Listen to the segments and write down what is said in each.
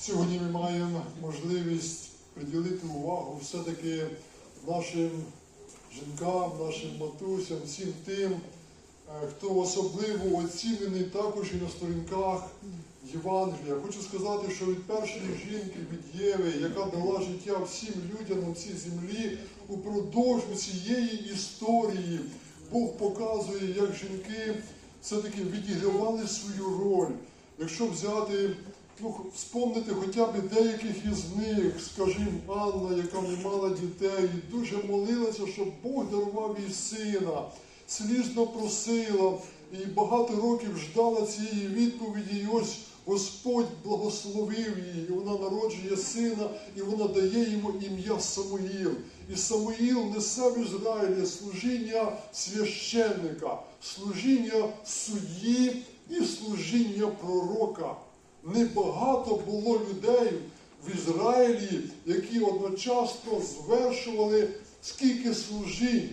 Сьогодні ми маємо можливість приділити увагу все-таки нашим жінкам, нашим матусям, всім тим, е, хто особливо оцінений також і на сторінках Євангелія. Хочу сказати, що від першої жінки, від Єви, яка дала життя всім людям на цій землі, упродовж цієї історії Бог показує, як жінки все-таки відігравали свою роль. Якщо взяти, ну, вспомнити хоча б деяких із них, скажімо, Анна, яка не мала дітей, і дуже молилася, щоб Бог дарував їй сина, слізно просила, і багато років ждала цієї відповіді, і ось Господь благословив її, і вона народжує сина, і вона дає йому ім'я Самуїл. І Самуїл несе в Ізраїлі служіння священника, служіння судді і служіння пророка. Небагато було людей в Ізраїлі, які одночасно звершували скільки служінь.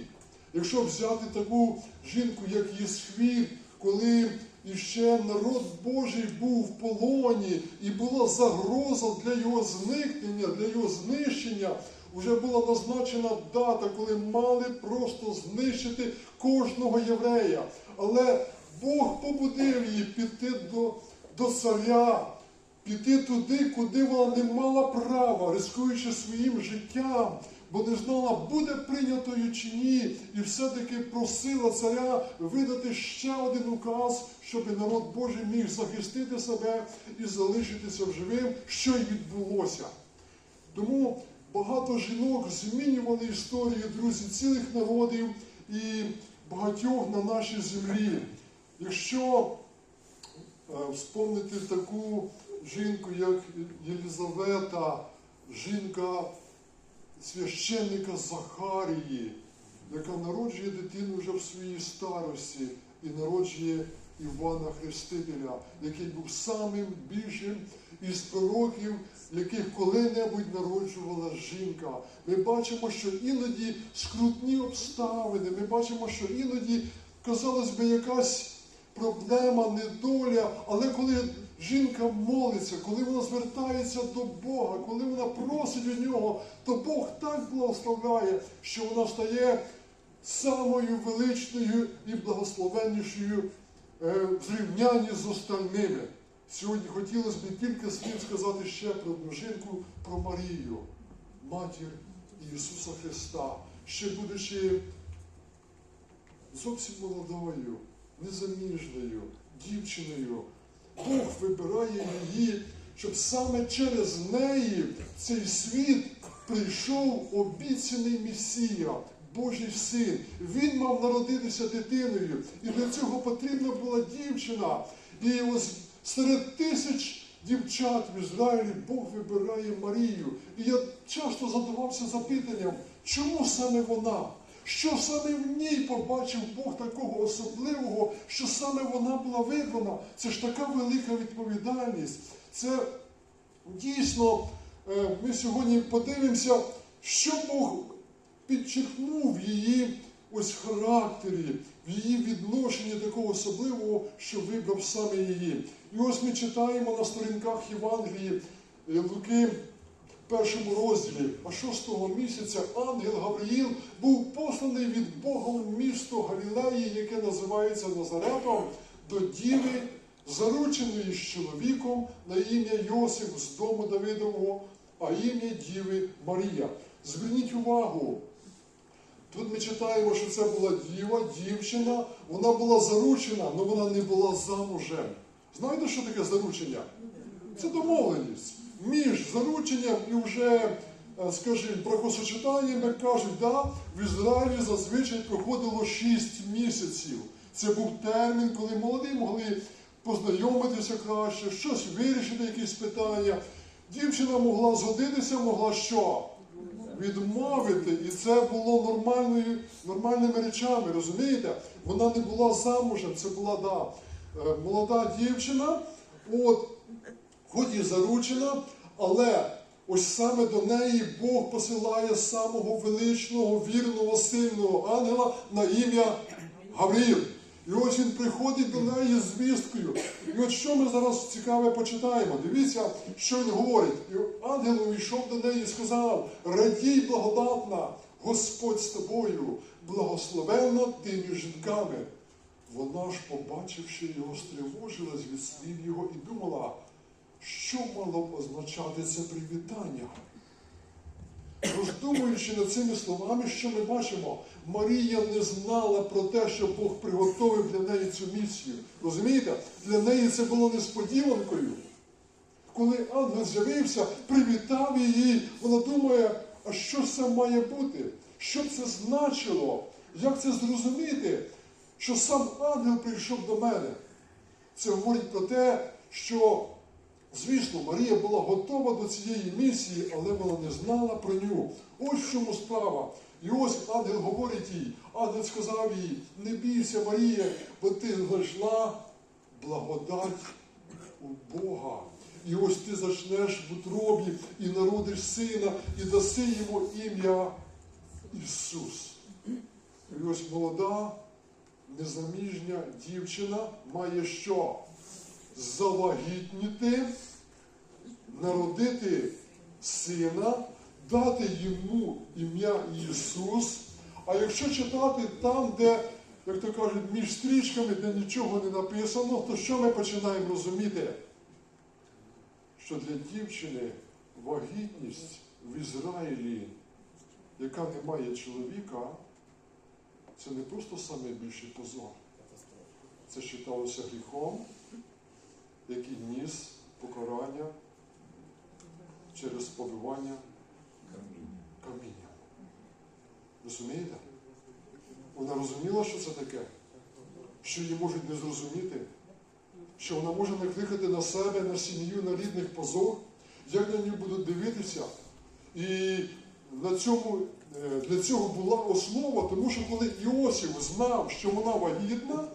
Якщо взяти таку жінку, як Єсхвір, коли іще народ Божий був в полоні, і була загроза для його зникнення, для його знищення, вже була назначена дата, коли мали просто знищити кожного єврея. Але Бог побудив її піти до, до царя, піти туди, куди вона не мала права, рискуючи своїм життям, бо не знала, буде прийнятою чи ні, і все-таки просила царя видати ще один указ, щоб народ Божий міг захистити себе і залишитися живим, що й відбулося. Тому багато жінок змінювали історію, друзі, цілих народів і багатьох на нашій землі. Якщо вспомнити таку жінку, як Єлізавета, жінка священника Захарії, яка народжує дитину вже в своїй старості і народжує Івана Хрестителя, який був самим більшим із пророків, яких коли-небудь народжувала жінка. Ми бачимо, що іноді скрутні обставини, ми бачимо, що іноді, казалось би, якась проблема, недоля, але коли жінка молиться, коли вона звертається до Бога, коли вона просить у нього, то Бог так благословляє, що вона стає самою величною і благословеннішою е, в зрівнянні з остальними. Сьогодні хотілося б кілька слів сказати ще про одну жінку, про Марію, матір Ісуса Христа, ще будучи зовсім молодою, незаміжною, дівчиною. Бог вибирає її, щоб саме через неї в цей світ прийшов обіцяний Месія, Божий син. Він мав народитися дитиною, і для цього потрібна була дівчина. І ось серед тисяч дівчат в Ізраїлі Бог вибирає Марію. І я часто задавався запитанням, чому саме вона? Що саме в ній побачив Бог такого особливого, що саме вона була вибрана? Це ж така велика відповідальність. Це дійсно, е, ми сьогодні подивимося, що Бог підчеркнув її ось характері, в її відношенні такого особливого, що вибрав саме її. І ось ми читаємо на сторінках Євангелії е, Луки першому розділі, а шостого місяця ангел Гавриїл був посланий від Бога в місто Галілеї, яке називається Назаретом, до діви, зарученої з чоловіком на ім'я Йосиф з дому Давидового, а ім'я Діви Марія. Зверніть увагу, Тут ми читаємо, що це була діва, дівчина, вона була заручена, але вона не була замужем. Знаєте, що таке заручення? Це домовленість. Між зарученням і вже, е, скажімо, бракосочетанням, як кажуть, да, в Ізраїлі зазвичай проходило 6 місяців. Це був термін, коли молоді могли познайомитися краще, щось вирішити, якісь питання. Дівчина могла згодитися, могла що? відмовити, і це було нормальною, нормальними речами, розумієте? Вона не була замужем, це була да, е, молода дівчина, от, хоч і заручена, але ось саме до неї Бог посилає самого величного, вірного, сильного ангела на ім'я Гавріл. І ось він приходить до неї з звісткою. І от що ми зараз цікаве почитаємо? Дивіться, що він говорить. І ангел увійшов до неї і сказав: Радій, благодатна, Господь з тобою, благословенна ти між жінками. Вона ж, побачивши його, стривожилась від слів його і думала, що мало означати це привітання. Роздумуючи над цими словами, що ми бачимо, Марія не знала про те, що Бог приготовив для неї цю місію. Розумієте? Для неї це було несподіванкою. Коли ангел з'явився, привітав її, вона думає, а що це має бути? Що це значило? Як це зрозуміти, що сам ангел прийшов до мене? Це говорить про те, що, звісно, Марія була готова до цієї місії, але вона не знала про нього. Ось в чому справа. І ось ангел говорить їй, ангел сказав їй, не бійся, Марія, бо ти знайшла благодать у Бога. І ось ти зачнеш в утробі і народиш сина, і даси йому ім'я Ісус. І ось молода, незаміжня дівчина має що? Завагітніти, народити сина, дати йому ім'я Ісус. А якщо читати там, де, як то кажуть, між стрічками, де нічого не написано, то що ми починаємо розуміти? Що для дівчини вагітність в Ізраїлі, яка не має чоловіка, це не просто найбільший позор. Це вважалося гріхом, який ніс покарання через побивання камінням. Розумієте? Вона розуміла, що це таке, що її можуть не зрозуміти, що вона може накликати на себе, на сім'ю, на рідних позор, як на нього будуть дивитися. І на цьому, е, для цього була основа, тому що коли Іосиф знав, що вона вагітна,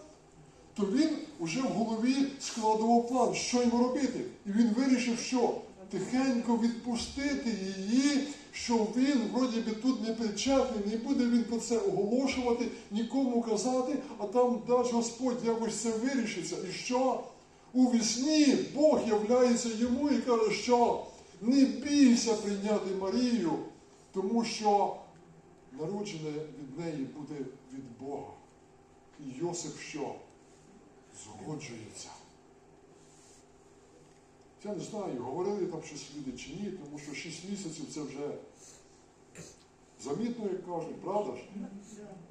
то він вже в голові складував план, що йому робити. І він вирішив, що тихенько відпустити її, що він вроді би тут не причетний, не буде він про це оголошувати, нікому казати, а там дасть Господь якось це вирішиться. І що? У вісні Бог являється йому і каже, що не бійся прийняти Марію, тому що народжене від неї буде від Бога. І Йосип що? Згоджується. Я не знаю, говорили там щось люди чи ні, тому що 6 місяців це вже замітно, як кажуть, правда ж?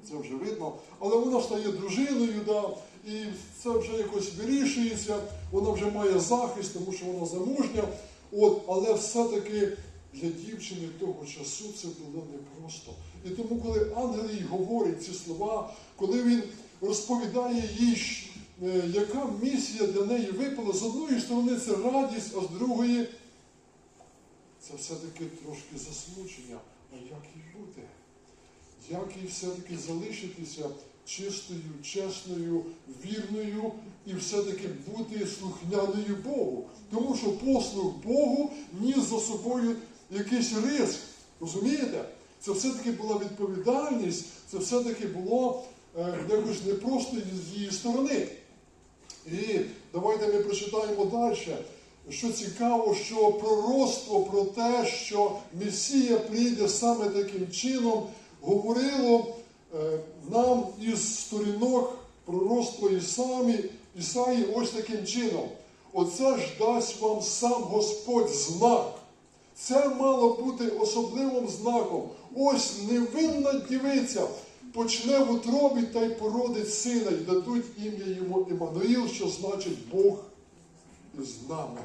Це вже видно. Але вона стає дружиною, да, і це вже якось вирішується, вона вже має захист, тому що вона замужня. От, але все-таки для дівчини того часу це було непросто. І тому, коли ангел їй говорить ці слова, коли він розповідає їй, яка місія для неї випала, з одної сторони це радість, а з другої це все-таки трошки засмучення. А як їй бути? Як їй все-таки залишитися чистою, чесною, вірною і все-таки бути слухняною Богу. Тому що послуг Богу ніс за собою якийсь риск. Розумієте? Це все-таки була відповідальність, це все-таки було е, якось непросто з її сторони. І давайте ми прочитаємо далі. Що цікаво, що пророцтво про те, що Месія прийде саме таким чином, говорило е, нам із сторінок пророцтва Ісамі, Ісаї ось таким чином. Оце ж дасть вам сам Господь знак. Це мало бути особливим знаком. Ось невинна дівиця почне в утробі та й породить сина, і дадуть ім'я йому Іммануїл, що значить Бог із нами.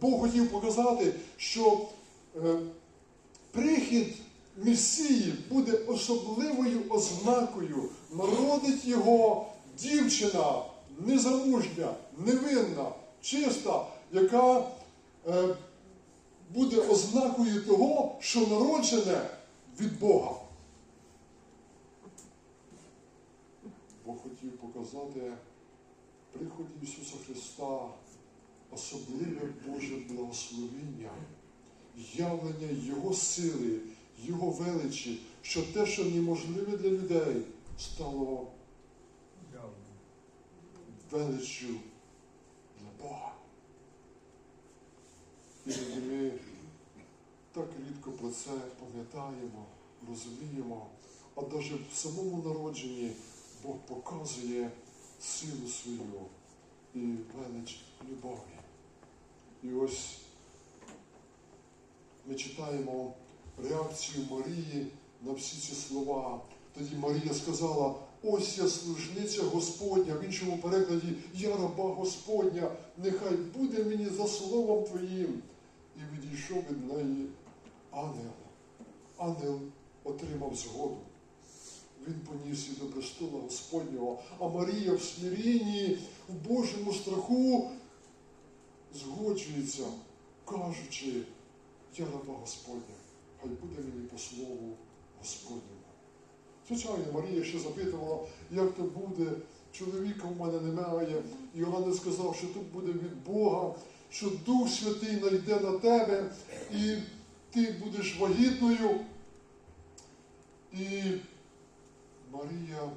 Бог хотів показати, що е, прихід Месії буде особливою ознакою. Народить його дівчина незамужня, невинна, чиста, яка е, буде ознакою того, що народжене від Бога. Бог хотів показати приході Ісуса Христа особливе Боже благословення, явлення Його сили, Його величі, що те, що неможливе для людей, стало величчю для Бога. Іноді ми так рідко про це пам'ятаємо, розуміємо, а навіть в самому народженні Бог показує силу свою і велич любові. І ось ми читаємо реакцію Марії на всі ці слова. Тоді Марія сказала: ось я служниця Господня, в іншому перекладі я раба Господня, нехай буде мені за словом Твоїм. І відійшов від неї ангел. Ангел отримав згоду. Він поніс її до престола Господнього, а Марія в смирінні, в Божому страху згоджується, кажучи, я раба Господня, хай буде мені по слову Господньому. Звичайно, Марія ще запитувала, як то буде, чоловіка в мене немає. І Йоганнес сказав, що тут буде від Бога, що Дух Святий найде на тебе, і ти будеш вагітною. І Марія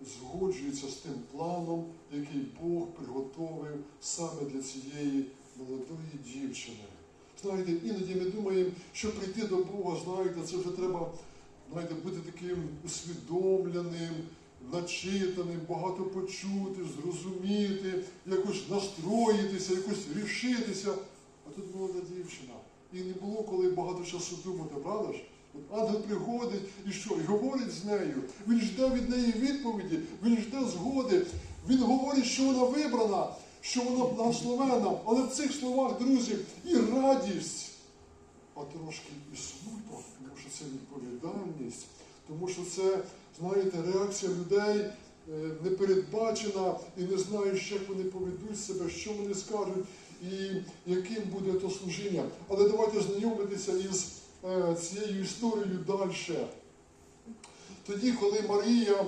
згоджується з тим планом, який Бог приготовив саме для цієї молодої дівчини. Знаєте, іноді ми думаємо, що прийти до Бога, знаєте, це вже треба знаєте, бути таким усвідомленим, начитаним, багато почути, зрозуміти, якось настроїтися, якось рішитися. А тут молода дівчина. І не було коли багато часу думати, правда ж? Ангел приходить і що? І говорить з нею. Він жде від неї відповіді, він жде згоди. Він говорить, що вона вибрана, що вона благословена. Але в цих словах, друзі, і радість, а трошки і смуток, тому що це відповідальність, тому що це, знаєте, реакція людей е, непередбачена і не знаєш, як вони поведуть себе, що вони скажуть і яким буде то служіння. Але давайте знайомитися із цією історією далі. Тоді, коли Марія е,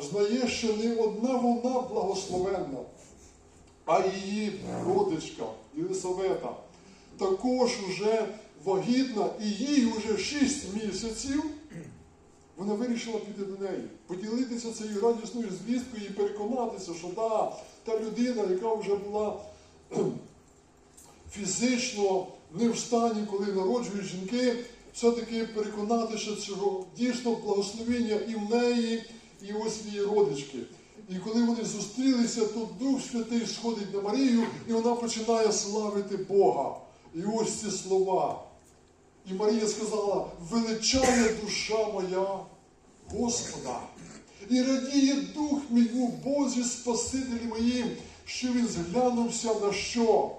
взнає, що не одна вона благословенна, а її родичка Єлисавета також уже вагітна, і їй вже 6 місяців, вона вирішила піти до неї, поділитися цією радісною звісткою і переконатися, що да, та людина, яка вже була фізично не в стані, коли народжують жінки, все-таки переконатися цього дійсно благословення і в неї, і ось в її родички. І коли вони зустрілися, то Дух Святий сходить на Марію, і вона починає славити Бога. І ось ці слова. І Марія сказала: величає душа моя Господа. І радіє дух мій у Бозі Спасителі моїм, що він зглянувся на що?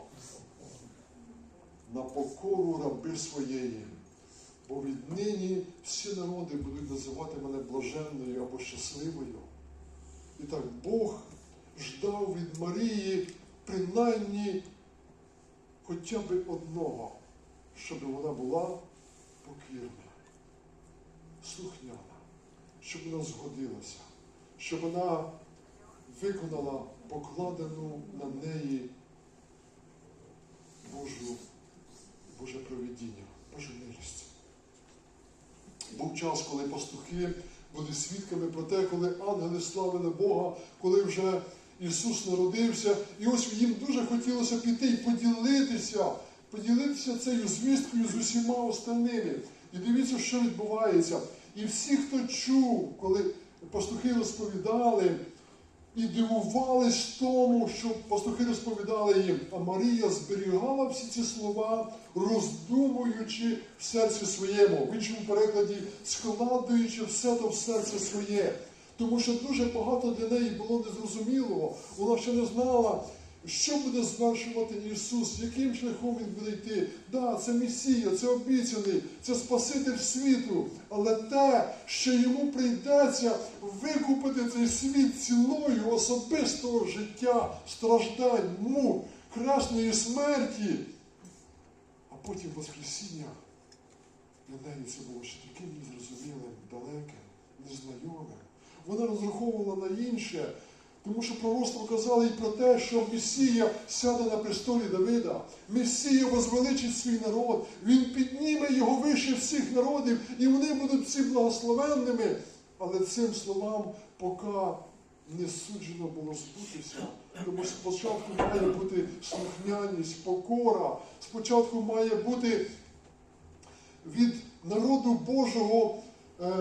На покору раби своєї. Бо віднині всі народи будуть називати мене блаженною або щасливою. І так Бог ждав від Марії принаймні хоча б одного, щоб вона була покірна, слухняна, щоб вона згодилася, щоб вона виконала покладену на неї Божу, Боже провідіння, Божу милість. Був час, коли пастухи були свідками про те, коли ангели славили Бога, коли вже Ісус народився, і ось їм дуже хотілося піти і поділитися, поділитися цією звісткою з усіма остальними. І дивіться, що відбувається. І всі, хто чув, коли пастухи розповідали, і дивувались тому, що пастухи розповідали їм, а Марія зберігала всі ці слова, роздумуючи в серці своєму, в іншому перекладі складуючи все то в серце своє. Тому що дуже багато для неї було незрозумілого. Вона ще не знала, що буде звершувати Ісус, яким шляхом Він буде йти. Да, це Месія, це обіцяний, це Спаситель світу. Але те, що йому прийдеться викупити цей світ ціною особистого життя, страждань, мук, красної смерті, а потім Воскресіння. Для неї це було ще таким незрозумілим, далеким, незнайомим. Вона розраховувала на інше, тому що пророцтво казали і про те, що Месія сяде на престолі Давида. Месія возвеличить свій народ, він підніме його вище всіх народів, і вони будуть всі благословенними. Але цим словам поки не суджено було збутися. Тому спочатку має бути слухняність, покора, спочатку має бути від народу Божого е,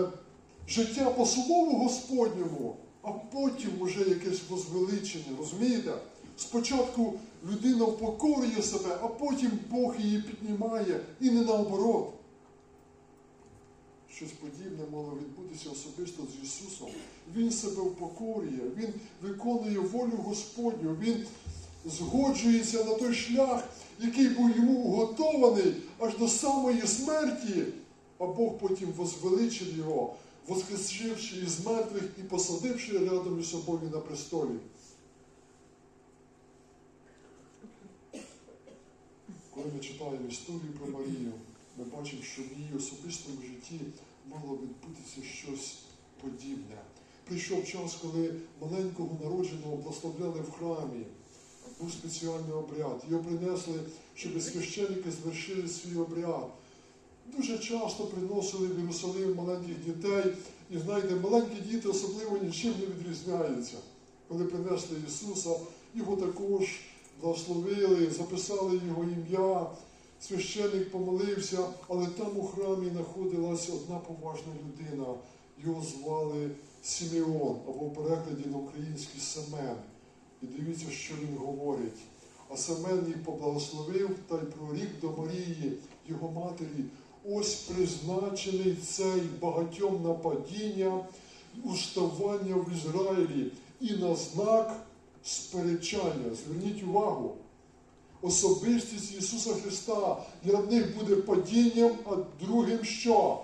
життя по слову Господньому, а потім уже якесь возвеличення. Розумієте? Спочатку людина впокорює себе, а потім Бог її піднімає і не наоборот. Щось подібне мало відбутися особисто з Ісусом. Він себе впокорює, Він виконує волю Господню, Він згоджується на той шлях, який був йому уготований аж до самої смерті, а Бог потім возвеличив його, воскресивши із мертвих і посадивши рядом із собою на престолі. Коли ми читаємо історію про Марію, ми бачимо, що в її особистому житті мало відбутися щось подібне. Прийшов час, коли маленького народженого благословляли в храмі. Був спеціальний обряд. Його принесли, щоб священники звершили свій обряд. Дуже часто приносили в Єрусалим маленьких дітей. І знаєте, маленькі діти особливо нічим не відрізняються. Коли принесли Ісуса, його також благословили, записали його ім'я. Священник помолився, але там у храмі знаходилась одна поважна людина. Його звали Сімеон, або в перекладі на український Семен. І дивіться, що він говорить. А Семен їх поблагословив та й прорік до Марії, його матері. Ось призначений цей багатьом на падіння, уставання в Ізраїлі і на знак сперечання. Зверніть увагу. Особистість Ісуса Христа для одних буде падінням, а другим що?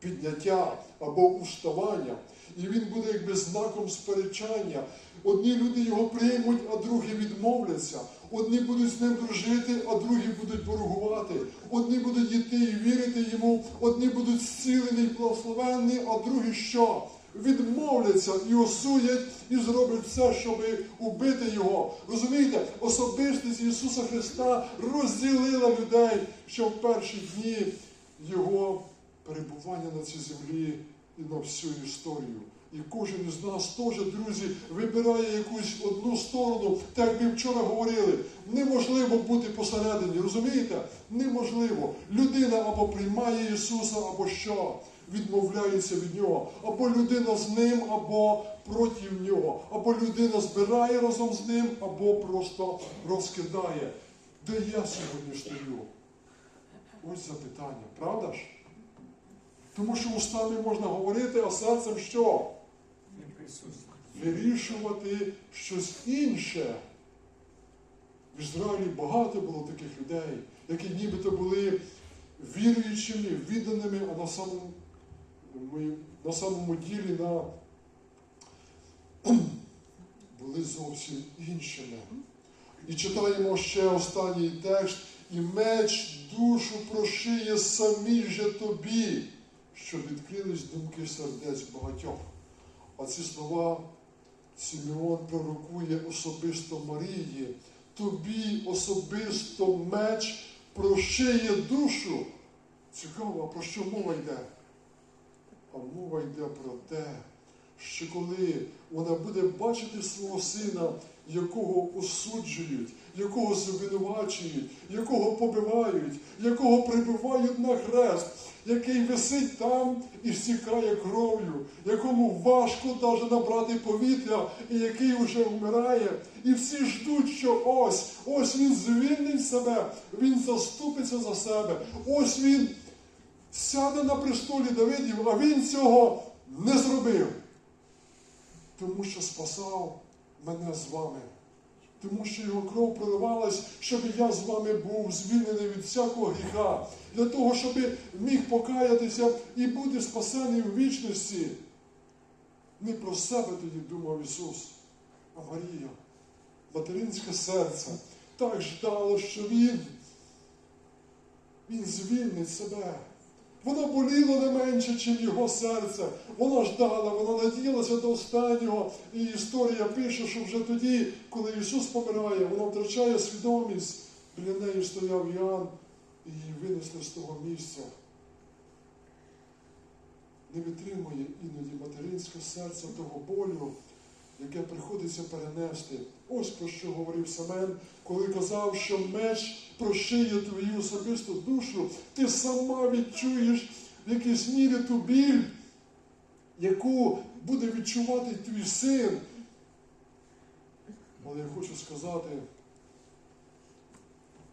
Підняття або уставання. І він буде якби знаком сперечання. Одні люди його приймуть, а другі відмовляться. Одні будуть з ним дружити, а другі будуть ворогувати. Одні будуть йти і вірити йому, одні будуть зцілені і благословенні, а другі що? Відмовляться і осудять, і зроблять все, щоб убити його. Розумієте, особистість Ісуса Христа розділила людей, що в перші дні Його перебування на цій землі і на всю історію. І кожен із нас теж, друзі, вибирає якусь одну сторону, так ми вчора говорили. Неможливо бути посередині, розумієте? Неможливо. Людина або приймає Ісуса, або що? Відмовляється від нього. Або людина з ним, або проти нього. Або людина збирає разом з ним, або просто розкидає. Де я сьогодні стою? Ось запитання, правда ж? Тому що устами можна говорити, а серцем що? Вирішувати щось інше. В Ізраїлі багато було таких людей, які нібито були віруючими, відданими, а на самому, на самому ділі на, були зовсім іншими. І читаємо ще останній текст, і меч душу прошиє самі же тобі, щоб відкрились думки сердець багатьох. А ці слова Сімеон пророкує особисто Марії. Тобі особисто меч прошиє душу. Цікаво, про що мова йде? А мова йде про те, що коли вона буде бачити свого сина, якого осуджують, якого звинувачують, якого побивають, якого прибивають на хрест, який висить там і стікає кров'ю, якому важко навіть набрати повітря, і який вже вмирає. І всі ждуть, що ось, ось він звільнить себе, він заступиться за себе, ось він сяде на престолі Давидів, а він цього не зробив. Тому що спасав мене з вами. Тому що його кров проливалась, щоб я з вами був звільнений від всякого гріха, для того, щоб міг покаятися і бути спасений у вічності. Не про себе тоді думав Ісус, а Марія, материнське серце, так ждало, що Він, Він звільнить себе. Воно боліло не менше, ніж його серце. Вона ждала, вона надіялася до останнього. І історія пише, що вже тоді, коли Ісус помирає, вона втрачає свідомість. Біля неї стояв Іоанн і її винесли з того місця. не витримує іноді материнське серце того болю, яке приходиться перенести. Ось про що говорив Семен, коли казав, що меч прошиє твою особисту душу, ти сама відчуєш в якійсь мірі ту біль, яку буде відчувати твій син. Але я хочу сказати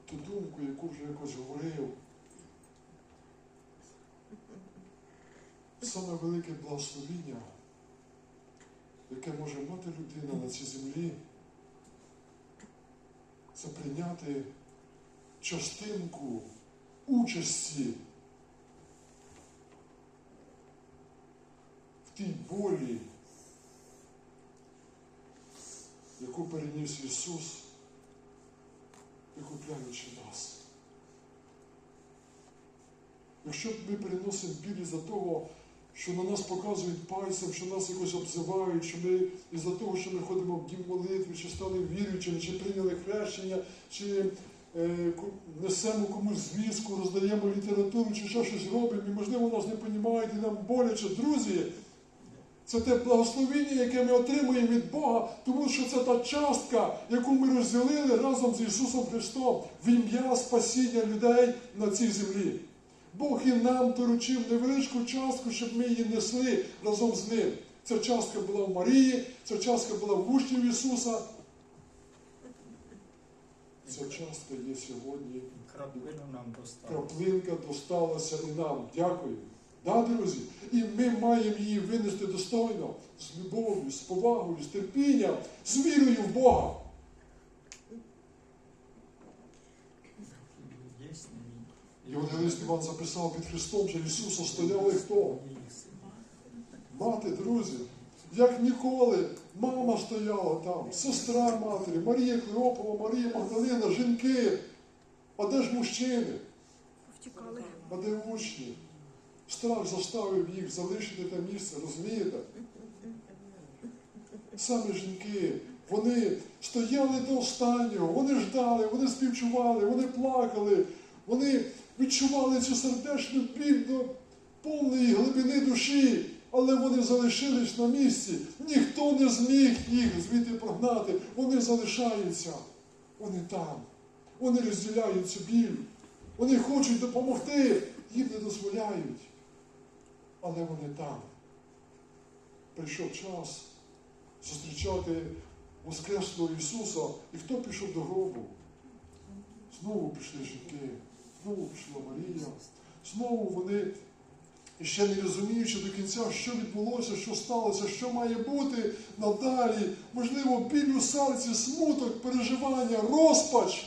ту думку, яку вже якось говорив. Саме велике благословіння, яке може мати людина на цій землі, це прийняти частинку участі в тій болі, яку переніс Ісус, викупляючи нас. Якщо ми переносимо біль із-за того, що на нас показують пальцем, що нас якось обзивають, що ми із-за того, що ми ходимо в дім молитви, чи стали віруючими, чи прийняли хрещення, чи е, несемо комусь звістку, роздаємо літературу, чи ще щось робимо, і можливо нас не розуміють, і нам боляче. Друзі, це те благословіння, яке ми отримуємо від Бога, тому що це та частка, яку ми розділили разом з Ісусом Христом в ім'я спасіння людей на цій землі. Бог і нам доручив невеличку частку, щоб ми її несли разом з ним. Ця частка була в Марії, ця частка була в учнів Ісуса. Ця частка є сьогодні. Краплину нам достав. Краплинка досталася і нам. Дякую. Да, друзі? І ми маємо її винести достойно, з любов'ю, з повагою, з терпінням, з вірою в Бога. Євангелист Іван записав під Христом же Ісуса стояли хто? Мати, друзі, як ніколи, мама стояла там, сестра матері, Марія Клеопова, Марія Магдалина, жінки. А де ж мужчини? Втікали. А де учні? Страх заставив їх залишити те місце, розумієте? Саме жінки, вони стояли до останнього, вони ждали, вони співчували, вони плакали, вони відчували цю сердечну до повної глибини душі, але вони залишились на місці. Ніхто не зміг їх звідти прогнати. Вони залишаються. Вони там. Вони розділяють цю біль. Вони хочуть допомогти, їм не дозволяють. Але вони там. Прийшов час зустрічати Воскреслого Ісуса. І хто пішов до гробу? Знову пішли жінки, знову пішла Марія. Знову вони, ще не розуміючи до кінця, що відбулося, що сталося, що має бути надалі, можливо, біль у серці, смуток, переживання, розпач.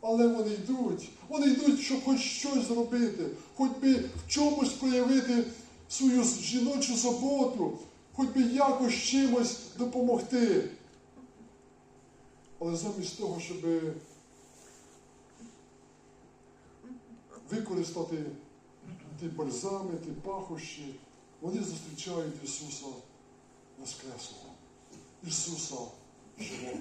Але вони йдуть. Вони йдуть, щоб хоч щось зробити, хоч би в чомусь проявити свою жіночу заботу, хоч би якось чимось допомогти. Але замість того, щоб використати ті бальзами, ті пахощі, вони зустрічають Ісуса Воскреслого, Ісуса живого.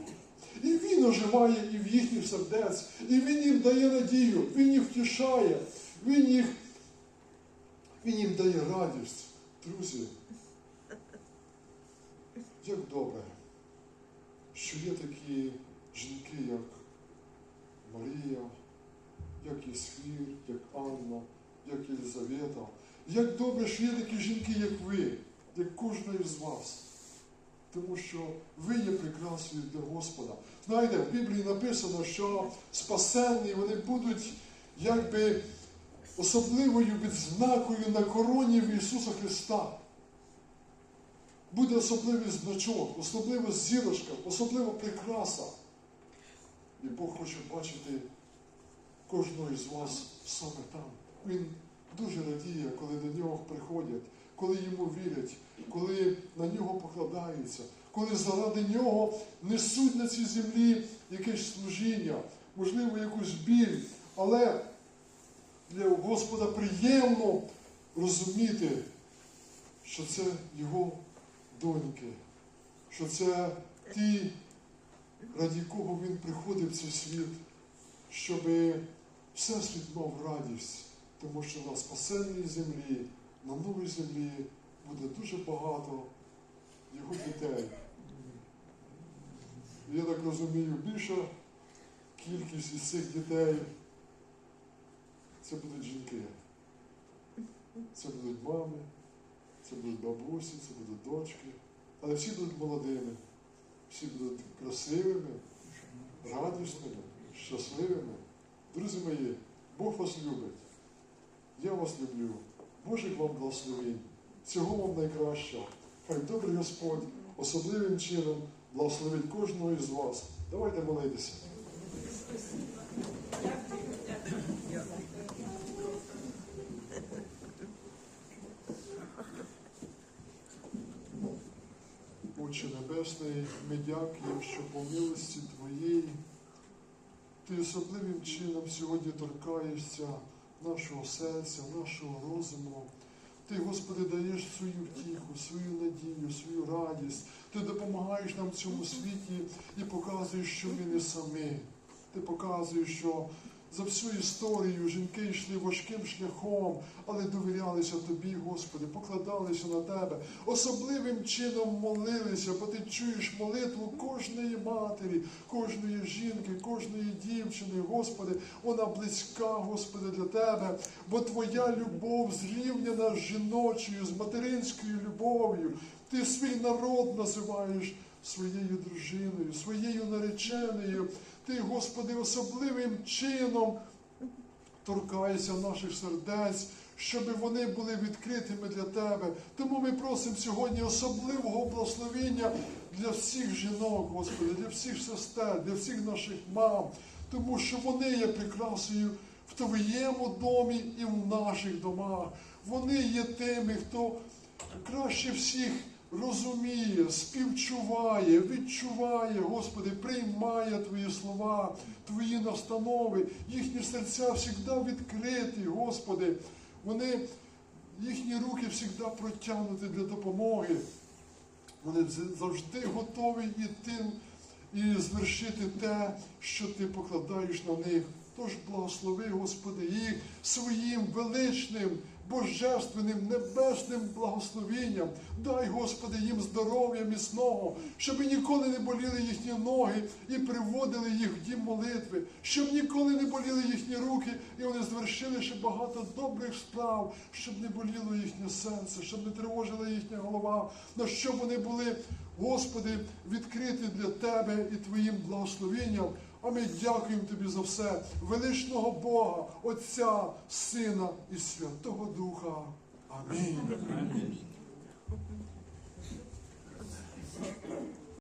І Він оживає і в їхніх сердець, і Він їм дає надію, Він їх втішає, Він їх, Він їм дає радість. Друзі, як добре, що є такі жінки, як Марія, як Єсфір, як Анна, як Єлизавета. Як добре, що є такі жінки, як ви, як кожна із вас. Тому що ви є прекрасною для Господа. Знаєте, в Біблії написано, що спасенні вони будуть якби особливою відзнакою на короні в Ісуса Христа. Буде особливий значок, особлива зірочка, особлива прикраса. І Бог хоче бачити кожного із вас саме там. Він дуже радіє, коли до нього приходять, коли йому вірять, коли на нього покладаються, коли заради нього несуть на цій землі якесь служіння, можливо, якусь біль. Але для Господа приємно розуміти, що це його доньки, що це ті, раді кого він приходив в цей світ, щоб Всесвіт мав радість, тому що на спасенній землі на новій землі буде дуже багато його дітей. Я так розумію, більша кількість із цих дітей це будуть жінки. Це будуть мами, це будуть бабусі, це будуть дочки. Але всі будуть молодими, всі будуть красивими, радісними, щасливими. Друзі мої, Бог вас любить. Я вас люблю. Божих вам благословень. Всього вам найкращого. Хай добрий Господь особливим чином благословить кожного із вас. Давайте молитися. Отче Небесний, ми дякуємо, що по милості Твоїй Ти особливим чином сьогодні торкаєшся нашого серця, нашого розуму. Ти, Господи, даєш свою втіху, свою надію, свою радість. Ти допомагаєш нам в цьому світі і показуєш, що ми не самі. Ти показуєш, що за всю історію жінки йшли важким шляхом, але довірялися тобі, Господи, покладалися на тебе, особливим чином молилися, бо ти чуєш молитву кожної матері, кожної жінки, кожної дівчини, Господи, вона близька, Господи, для тебе, бо Твоя любов зрівняна з жіночою, з материнською любов'ю. Ти свій народ називаєш своєю дружиною, своєю нареченою. Ти, Господи, особливим чином торкаєшся наших сердець, щоб вони були відкритими для Тебе. Тому ми просимо сьогодні особливого благословення для всіх жінок, Господи, для всіх сестер, для всіх наших мам, тому що вони є прикрасою в Твоєму домі і в наших домах. Вони є тими, хто краще всіх розуміє, співчуває, відчуває, Господи, приймає Твої слова, Твої настанови, їхні серця завжди відкриті, Господи. Вони, їхні руки завжди протягнуті для допомоги. Вони завжди готові йти і звершити те, що ти покладаєш на них. Тож благослови, Господи, їх своїм величним, божественним, небесним благословенням. Дай, Господи, їм здоров'я міцного, щоб ніколи не боліли їхні ноги і приводили їх в дім молитви, щоб ніколи не боліли їхні руки, і вони звершили ще багато добрих справ, щоб не боліло їхнє серце, щоб не тривожила їхня голова, на щоб вони були, Господи, відкриті для Тебе і Твоїм благословенням. А ми дякуємо Тобі за все, величного Бога, Отця, Сина і Святого Духа. Амінь.